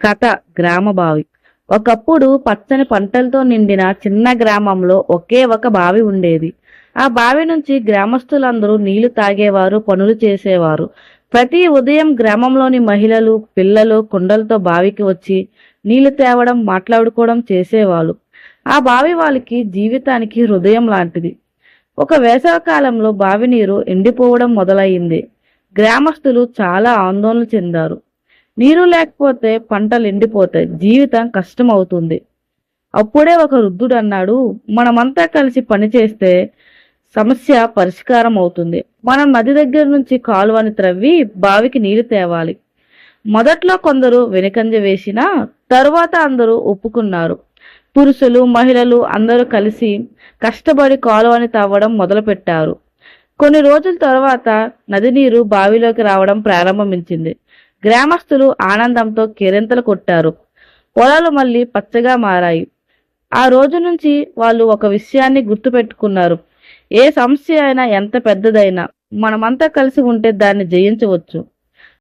కథ గ్రామ బావి. ఒకప్పుడు పచ్చని పంటలతో నిండిన చిన్న గ్రామంలో ఒకే ఒక బావి ఉండేది. ఆ బావి నుంచి గ్రామస్తులందరూ నీళ్ళు తాగేవారు పనులు చేసేవారు. ప్రతి ఉదయం గ్రామంలోని మహిళలు పిల్లలు కుండలతో బావికి వచ్చి నీళ్ళు తేవడం మాట్లాడుకోవడం చేసేవాళ్ళు. ఆ బావి వాళ్ళకి జీవితానికి హృదయం లాంటిది. ఒక వేసవకాలంలో బావి నీరు ఎండిపోవడం మొదలయ్యింది. గ్రామస్తులు చాలా ఆందోళన చెందారు. నీరు లేకపోతే పంటలు ఎండిపోతాయి. జీవితం కష్టం అవుతుంది అప్పుడే ఒక వృద్ధుడు అన్నాడు మనమంతా కలిసి పనిచేస్తే సమస్య పరిష్కారం అవుతుంది. మనం నది దగ్గర నుంచి కాలువని త్రవ్వి బావికి నీరు తేవాలి. మొదట్లో కొందరు వెనుకంజ వేసినా తరువాత అందరూ ఒప్పుకున్నారు. పురుషులు మహిళలు అందరూ కలిసి కష్టపడి కాలువని తవ్వడం మొదలుపెట్టారు. కొన్ని రోజుల తర్వాత నది నీరు బావిలోకి రావడం ప్రారంభించింది గ్రామస్తులు ఆనందంతో కేరింతలు కొట్టారు. పొలాలు మళ్ళీ పచ్చగా మారాయి. ఆ రోజు నుంచి వాళ్ళు ఒక విషయాన్ని గుర్తుపెట్టుకున్నారు. ఏ సమస్య అయినా ఎంత పెద్దదైనా మనమంతా కలిసి ఉంటే దాన్ని జయించవచ్చు.